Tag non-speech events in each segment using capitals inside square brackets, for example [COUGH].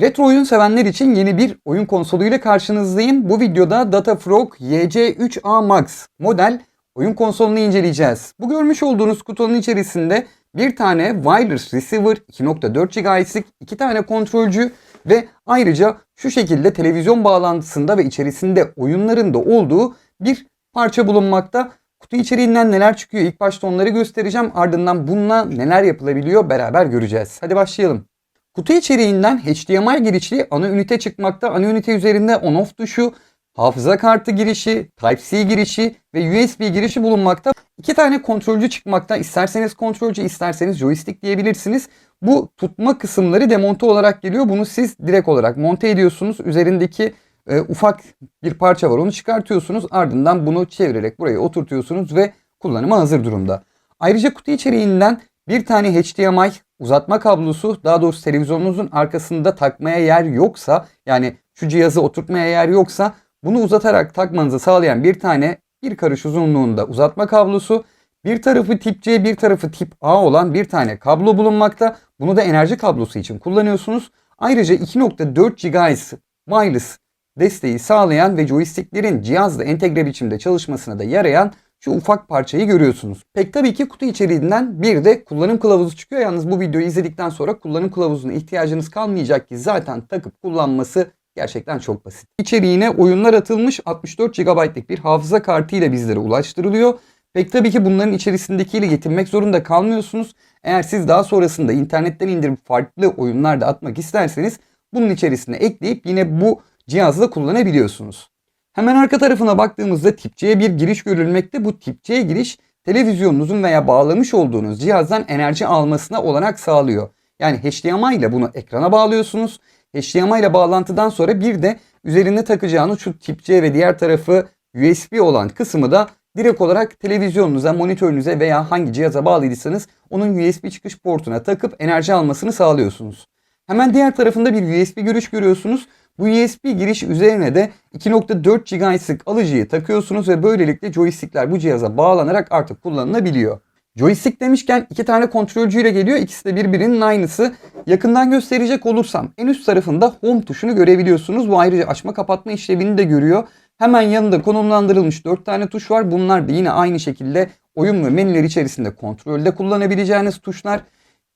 Retro oyun sevenler için yeni bir oyun konsoluyla karşınızdayım. Bu videoda Datafrog YC3A Max model oyun konsolunu inceleyeceğiz. Bu görmüş olduğunuz kutunun içerisinde bir tane wireless receiver, 2.4 GHz'lik iki tane kontrolcü ve ayrıca şu şekilde televizyon bağlantısında ve içerisinde oyunların da olduğu bir parça bulunmakta. Kutu içeriğinden neler çıkıyor ilk başta onları göstereceğim. Ardından bununla neler yapılabiliyor beraber göreceğiz. Hadi başlayalım. Kutu içeriğinden HDMI girişli ana ünite çıkmakta. Ana ünite üzerinde on-off tuşu, hafıza kartı girişi, Type-C girişi ve USB girişi bulunmakta. İki tane kontrolcü çıkmakta. İsterseniz kontrolcü, isterseniz joystick diyebilirsiniz. Bu tutma kısımları demonte olarak geliyor. Bunu siz direkt olarak monte ediyorsunuz. Üzerindeki e, ufak bir parça var. Onu çıkartıyorsunuz. Ardından bunu çevirerek buraya oturtuyorsunuz ve kullanıma hazır durumda. Ayrıca kutu içeriğinden bir tane HDMI uzatma kablosu daha doğrusu televizyonunuzun arkasında takmaya yer yoksa yani şu cihazı oturtmaya yer yoksa bunu uzatarak takmanızı sağlayan bir tane bir karış uzunluğunda uzatma kablosu bir tarafı tip C bir tarafı tip A olan bir tane kablo bulunmakta. Bunu da enerji kablosu için kullanıyorsunuz. Ayrıca 2.4 GHz wireless desteği sağlayan ve joysticklerin cihazla entegre biçimde çalışmasına da yarayan şu ufak parçayı görüyorsunuz. Pek tabii ki kutu içeriğinden bir de kullanım kılavuzu çıkıyor. Yalnız bu videoyu izledikten sonra kullanım kılavuzuna ihtiyacınız kalmayacak ki zaten takıp kullanması gerçekten çok basit. İçeriğine oyunlar atılmış 64 GB'lık bir hafıza kartı ile bizlere ulaştırılıyor. Pek tabii ki bunların içerisindekiyle yetinmek zorunda kalmıyorsunuz. Eğer siz daha sonrasında internetten indirip farklı oyunlar da atmak isterseniz bunun içerisine ekleyip yine bu cihazla kullanabiliyorsunuz. Hemen arka tarafına baktığımızda tip C'ye bir giriş görülmekte. Bu tip C giriş televizyonunuzun veya bağlamış olduğunuz cihazdan enerji almasına olanak sağlıyor. Yani HDMI ile bunu ekrana bağlıyorsunuz. HDMI ile bağlantıdan sonra bir de üzerine takacağınız şu tip C ve diğer tarafı USB olan kısmı da direkt olarak televizyonunuza, monitörünüze veya hangi cihaza bağlıysanız onun USB çıkış portuna takıp enerji almasını sağlıyorsunuz. Hemen diğer tarafında bir USB giriş görüyorsunuz. Bu USB giriş üzerine de 2.4 GHz'lık alıcıyı takıyorsunuz ve böylelikle joystickler bu cihaza bağlanarak artık kullanılabiliyor. Joystick demişken iki tane kontrolcüyle geliyor. İkisi de birbirinin aynısı. Yakından gösterecek olursam en üst tarafında home tuşunu görebiliyorsunuz. Bu ayrıca açma kapatma işlevini de görüyor. Hemen yanında konumlandırılmış 4 tane tuş var. Bunlar da yine aynı şekilde oyun ve menüler içerisinde kontrolde kullanabileceğiniz tuşlar.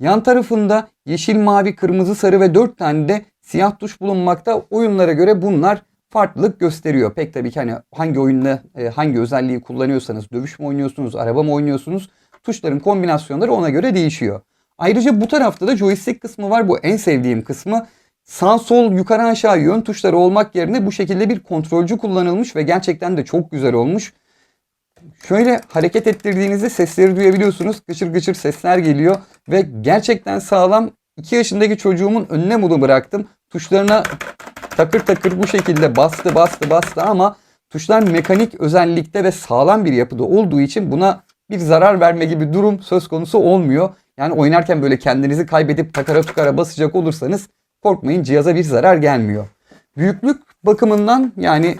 Yan tarafında yeşil, mavi, kırmızı, sarı ve 4 tane de siyah tuş bulunmakta. Oyunlara göre bunlar farklılık gösteriyor. Pek tabii ki hani hangi oyunda e, hangi özelliği kullanıyorsanız dövüş mü oynuyorsunuz, araba mı oynuyorsunuz tuşların kombinasyonları ona göre değişiyor. Ayrıca bu tarafta da joystick kısmı var. Bu en sevdiğim kısmı. Sağ sol yukarı aşağı yön tuşları olmak yerine bu şekilde bir kontrolcü kullanılmış ve gerçekten de çok güzel olmuş. Şöyle hareket ettirdiğinizde sesleri duyabiliyorsunuz. Gıçır gıçır sesler geliyor ve gerçekten sağlam. 2 yaşındaki çocuğumun önüne bunu bıraktım. Tuşlarına takır takır bu şekilde bastı bastı bastı ama tuşlar mekanik özellikte ve sağlam bir yapıda olduğu için buna bir zarar verme gibi durum söz konusu olmuyor. Yani oynarken böyle kendinizi kaybedip takara tukara basacak olursanız korkmayın cihaza bir zarar gelmiyor. Büyüklük bakımından yani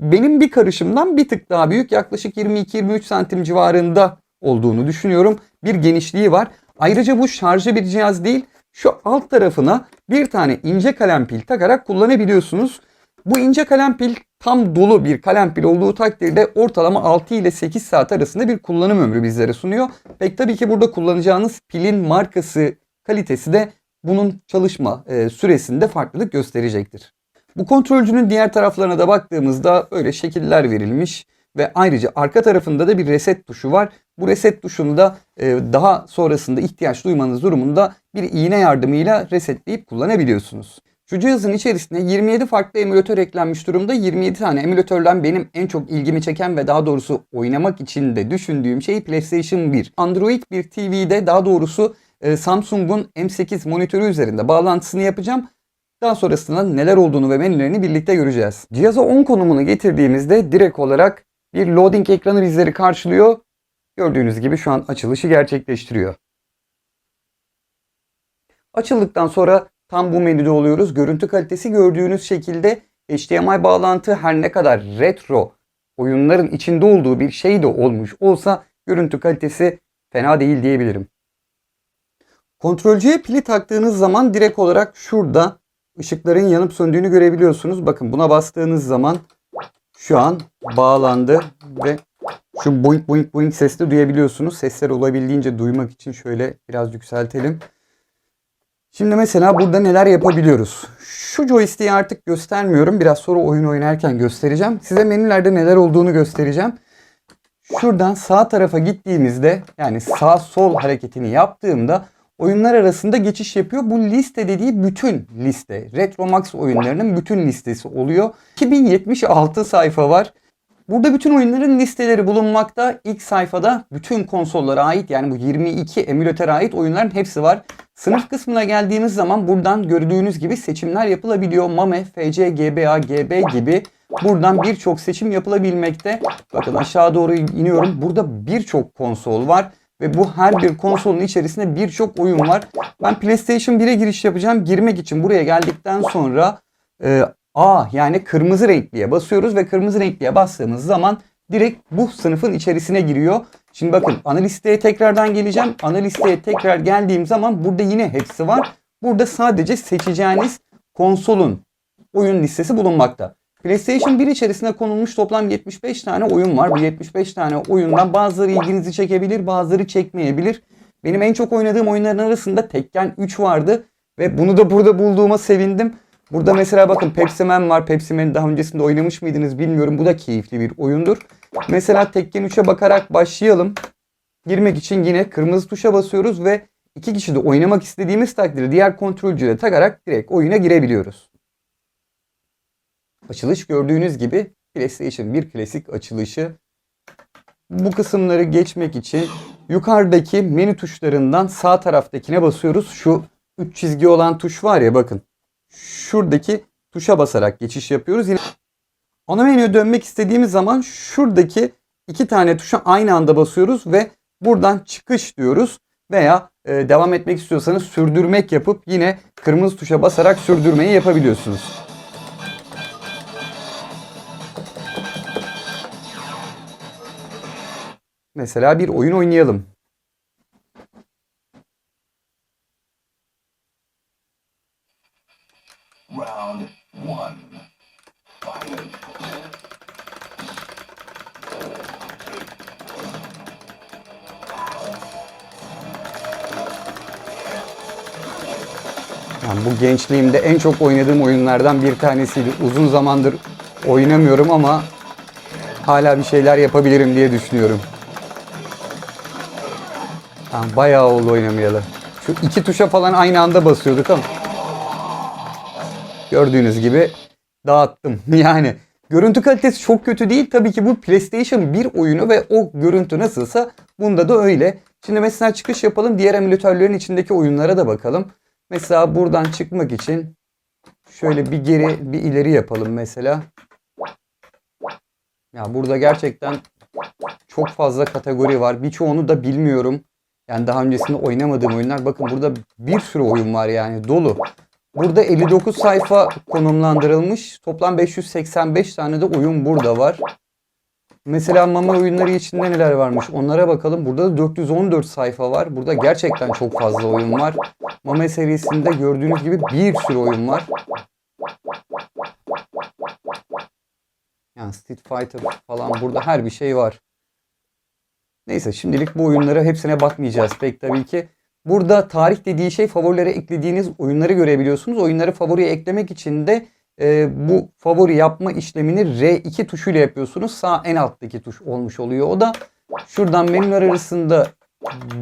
benim bir karışımdan bir tık daha büyük yaklaşık 22-23 santim civarında olduğunu düşünüyorum. Bir genişliği var. Ayrıca bu şarjı bir cihaz değil. Şu alt tarafına bir tane ince kalem pil takarak kullanabiliyorsunuz. Bu ince kalem pil tam dolu bir kalem pil olduğu takdirde ortalama 6 ile 8 saat arasında bir kullanım ömrü bizlere sunuyor. Pek tabii ki burada kullanacağınız pilin markası, kalitesi de bunun çalışma e, süresinde farklılık gösterecektir. Bu kontrolcünün diğer taraflarına da baktığımızda böyle şekiller verilmiş ve ayrıca arka tarafında da bir reset tuşu var. Bu reset tuşunu da e, daha sonrasında ihtiyaç duymanız durumunda bir iğne yardımıyla resetleyip kullanabiliyorsunuz. Şu cihazın içerisinde 27 farklı emülatör eklenmiş durumda. 27 tane emülatörden benim en çok ilgimi çeken ve daha doğrusu oynamak için de düşündüğüm şey PlayStation 1. Android bir TV'de daha doğrusu e, Samsung'un M8 monitörü üzerinde bağlantısını yapacağım. Daha sonrasında neler olduğunu ve menülerini birlikte göreceğiz. Cihaza 10 konumunu getirdiğimizde direkt olarak bir loading ekranı bizleri karşılıyor. Gördüğünüz gibi şu an açılışı gerçekleştiriyor. Açıldıktan sonra tam bu menüde oluyoruz. Görüntü kalitesi gördüğünüz şekilde HDMI bağlantı her ne kadar retro oyunların içinde olduğu bir şey de olmuş olsa görüntü kalitesi fena değil diyebilirim. Kontrolcüye pili taktığınız zaman direkt olarak şurada ışıkların yanıp söndüğünü görebiliyorsunuz. Bakın buna bastığınız zaman şu an bağlandı ve şu boink boink boink sesli duyabiliyorsunuz. Sesler olabildiğince duymak için şöyle biraz yükseltelim. Şimdi mesela burada neler yapabiliyoruz? Şu joystick'i artık göstermiyorum. Biraz sonra oyun oynarken göstereceğim. Size menülerde neler olduğunu göstereceğim. Şuradan sağ tarafa gittiğimizde yani sağ sol hareketini yaptığımda oyunlar arasında geçiş yapıyor. Bu liste dediği bütün liste. Retromax oyunlarının bütün listesi oluyor. 2076 sayfa var. Burada bütün oyunların listeleri bulunmakta. İlk sayfada bütün konsollara ait yani bu 22 emülatöre ait oyunların hepsi var. Sınıf kısmına geldiğimiz zaman buradan gördüğünüz gibi seçimler yapılabiliyor. MAME, FC, GBA, GB gibi buradan birçok seçim yapılabilmekte. Bakın aşağı doğru iniyorum. Burada birçok konsol var. Ve bu her bir konsolun içerisinde birçok oyun var. Ben PlayStation 1'e giriş yapacağım. Girmek için buraya geldikten sonra e, A yani kırmızı renkliye basıyoruz ve kırmızı renkliye bastığımız zaman direkt bu sınıfın içerisine giriyor. Şimdi bakın ana listeye tekrardan geleceğim. Ana listeye tekrar geldiğim zaman burada yine hepsi var. Burada sadece seçeceğiniz konsolun oyun listesi bulunmakta. PlayStation 1 içerisinde konulmuş toplam 75 tane oyun var. Bu 75 tane oyundan bazıları ilginizi çekebilir, bazıları çekmeyebilir. Benim en çok oynadığım oyunların arasında Tekken 3 vardı ve bunu da burada bulduğuma sevindim. Burada mesela bakın Pepsi Man var. Pepsi Man'i daha öncesinde oynamış mıydınız bilmiyorum. Bu da keyifli bir oyundur. Mesela Tekken 3'e bakarak başlayalım. Girmek için yine kırmızı tuşa basıyoruz ve iki kişi de oynamak istediğimiz takdirde diğer kontrolcüyle takarak direkt oyuna girebiliyoruz. Açılış gördüğünüz gibi PlayStation 1 klasik açılışı. Bu kısımları geçmek için yukarıdaki menü tuşlarından sağ taraftakine basıyoruz. Şu 3 çizgi olan tuş var ya bakın. Şuradaki tuşa basarak geçiş yapıyoruz. Yine ana menüye dönmek istediğimiz zaman şuradaki iki tane tuşa aynı anda basıyoruz ve buradan çıkış diyoruz. Veya e, devam etmek istiyorsanız sürdürmek yapıp yine kırmızı tuşa basarak sürdürmeyi yapabiliyorsunuz. Mesela bir oyun oynayalım. Round one. Yani bu gençliğimde en çok oynadığım oyunlardan bir tanesiydi. Uzun zamandır oynamıyorum ama hala bir şeyler yapabilirim diye düşünüyorum. Yani bayağı oldu oynamayalı. Şu iki tuşa falan aynı anda basıyorduk ama. Gördüğünüz gibi dağıttım. [LAUGHS] Yani görüntü kalitesi çok kötü değil. Tabii ki bu PlayStation 1 oyunu ve o görüntü nasılsa bunda da öyle. Şimdi mesela çıkış yapalım. Diğer emülatörlerin içindeki oyunlara da bakalım. Mesela buradan çıkmak için şöyle bir geri bir ileri yapalım mesela. Ya burada gerçekten çok fazla kategori var. Birçoğunu da bilmiyorum. Yani daha öncesinde oynamadığım oyunlar. Bakın burada bir sürü oyun var yani dolu. Burada 59 sayfa konumlandırılmış. Toplam 585 tane de oyun burada var. Mesela mama oyunları içinde neler varmış onlara bakalım. Burada da 414 sayfa var. Burada gerçekten çok fazla oyun var. Mama serisinde gördüğünüz gibi bir sürü oyun var. Yani Street Fighter falan burada her bir şey var. Neyse şimdilik bu oyunlara hepsine bakmayacağız pek tabii ki. Burada tarih dediği şey favorilere eklediğiniz oyunları görebiliyorsunuz. Oyunları favoriye eklemek için de e, bu favori yapma işlemini R2 tuşuyla yapıyorsunuz. Sağ en alttaki tuş olmuş oluyor. O da şuradan menüler arasında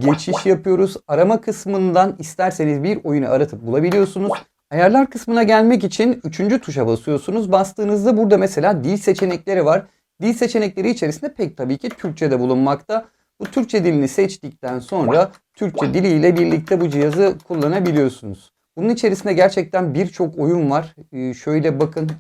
geçiş yapıyoruz. Arama kısmından isterseniz bir oyunu aratıp bulabiliyorsunuz. Ayarlar kısmına gelmek için üçüncü tuşa basıyorsunuz. Bastığınızda burada mesela dil seçenekleri var. Dil seçenekleri içerisinde pek tabii ki Türkçe de bulunmakta. Bu Türkçe dilini seçtikten sonra Türkçe diliyle birlikte bu cihazı kullanabiliyorsunuz. Bunun içerisinde gerçekten birçok oyun var. Ee, şöyle bakın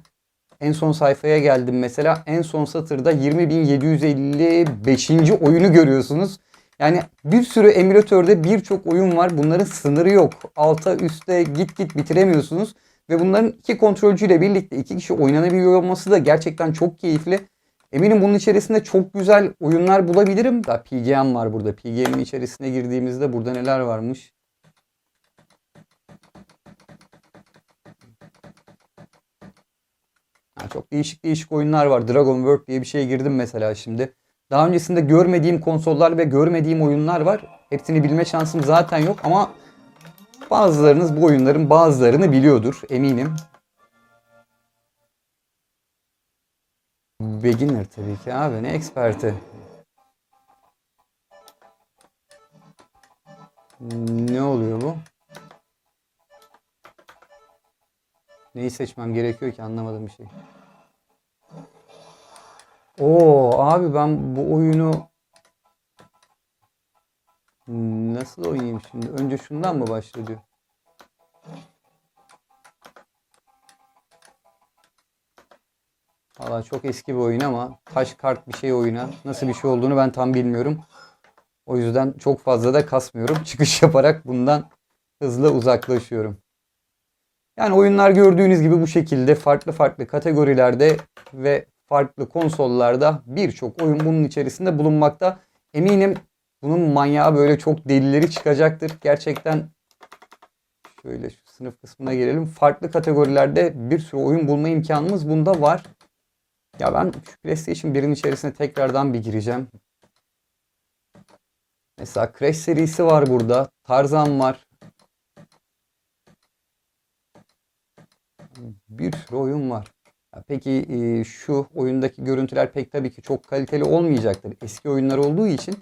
en son sayfaya geldim mesela. En son satırda 20.755. oyunu görüyorsunuz. Yani bir sürü emülatörde birçok oyun var. Bunların sınırı yok. Alta üste git git bitiremiyorsunuz. Ve bunların iki kontrolcüyle birlikte iki kişi oynanabiliyor olması da gerçekten çok keyifli. Eminim bunun içerisinde çok güzel oyunlar bulabilirim. Da PGM var burada. PGM'in içerisine girdiğimizde burada neler varmış? Yani çok değişik değişik oyunlar var. Dragon World diye bir şeye girdim mesela şimdi. Daha öncesinde görmediğim konsollar ve görmediğim oyunlar var. Hepsini bilme şansım zaten yok ama bazılarınız bu oyunların bazılarını biliyordur eminim. Beginner tabii ki abi ne eksperti. Ne oluyor bu? Neyi seçmem gerekiyor ki anlamadım bir şey. Oo abi ben bu oyunu nasıl oynayayım şimdi? Önce şundan mı başla Valla çok eski bir oyun ama taş kart bir şey oyuna. Nasıl bir şey olduğunu ben tam bilmiyorum. O yüzden çok fazla da kasmıyorum. [LAUGHS] Çıkış yaparak bundan hızlı uzaklaşıyorum. Yani oyunlar gördüğünüz gibi bu şekilde farklı farklı kategorilerde ve farklı konsollarda birçok oyun bunun içerisinde bulunmakta. Eminim bunun manyağı böyle çok delileri çıkacaktır. Gerçekten şöyle şu sınıf kısmına gelelim. Farklı kategorilerde bir sürü oyun bulma imkanımız bunda var. Ya ben şu PlayStation 1'in içerisine tekrardan bir gireceğim. Mesela Crash serisi var burada. Tarzan var. Bir sürü oyun var. Ya peki e, şu oyundaki görüntüler pek tabii ki çok kaliteli olmayacaktır. Eski oyunlar olduğu için.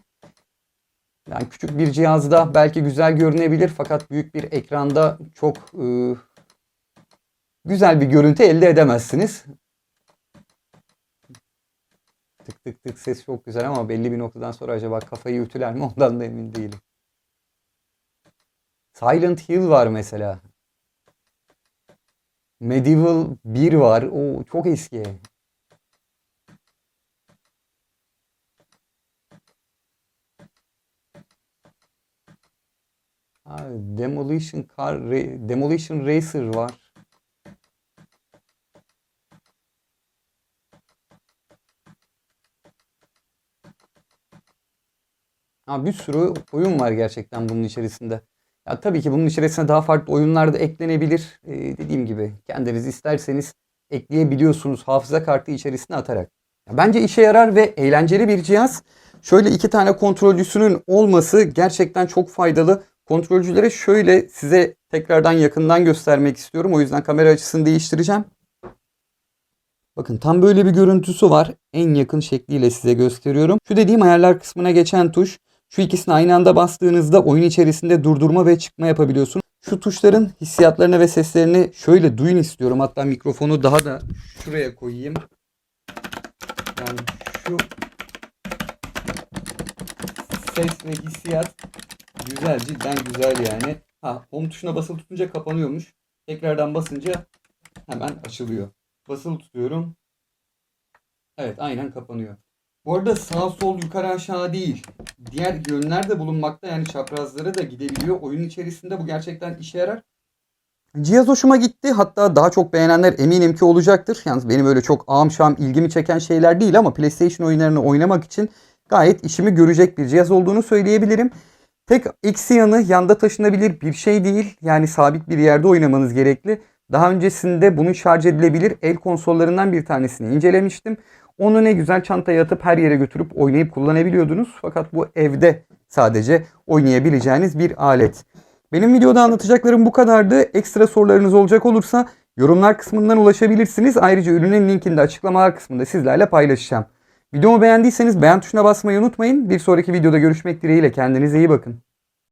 Yani küçük bir cihazda belki güzel görünebilir fakat büyük bir ekranda çok e, güzel bir görüntü elde edemezsiniz. Tık tık tık ses çok güzel ama belli bir noktadan sonra acaba kafayı ütüler mi [LAUGHS] ondan da emin değilim. Silent Hill var mesela. Medieval 1 var. O çok eski. Ha, Demolition Car Demolition Racer var. Ha, bir sürü oyun var gerçekten bunun içerisinde. Ya tabii ki bunun içerisine daha farklı oyunlar da eklenebilir. Ee, dediğim gibi kendiniz isterseniz ekleyebiliyorsunuz hafıza kartı içerisine atarak. Ya bence işe yarar ve eğlenceli bir cihaz. Şöyle iki tane kontrolcüsünün olması gerçekten çok faydalı. Kontrolcülere şöyle size tekrardan yakından göstermek istiyorum. O yüzden kamera açısını değiştireceğim. Bakın tam böyle bir görüntüsü var. En yakın şekliyle size gösteriyorum. Şu dediğim ayarlar kısmına geçen tuş. Şu ikisini aynı anda bastığınızda oyun içerisinde durdurma ve çıkma yapabiliyorsun. Şu tuşların hissiyatlarını ve seslerini şöyle duyun istiyorum. Hatta mikrofonu daha da şuraya koyayım. Yani şu ses ve hissiyat güzel, cidden güzel yani. Ha, home tuşuna basılı tutunca kapanıyormuş. Tekrardan basınca hemen açılıyor. Basılı tutuyorum. Evet, aynen kapanıyor. Bu arada sağ sol yukarı aşağı değil. Diğer yönler de bulunmakta yani çaprazları da gidebiliyor. Oyun içerisinde bu gerçekten işe yarar. Cihaz hoşuma gitti. Hatta daha çok beğenenler eminim ki olacaktır. Yalnız benim öyle çok ağım şam ilgimi çeken şeyler değil ama PlayStation oyunlarını oynamak için gayet işimi görecek bir cihaz olduğunu söyleyebilirim. Tek eksi yanı yanda taşınabilir bir şey değil. Yani sabit bir yerde oynamanız gerekli. Daha öncesinde bunun şarj edilebilir el konsollarından bir tanesini incelemiştim. Onu ne güzel çantaya atıp her yere götürüp oynayıp kullanabiliyordunuz. Fakat bu evde sadece oynayabileceğiniz bir alet. Benim videoda anlatacaklarım bu kadardı. Ekstra sorularınız olacak olursa yorumlar kısmından ulaşabilirsiniz. Ayrıca ürünün linkini de açıklamalar kısmında sizlerle paylaşacağım. Videomu beğendiyseniz beğen tuşuna basmayı unutmayın. Bir sonraki videoda görüşmek dileğiyle kendinize iyi bakın.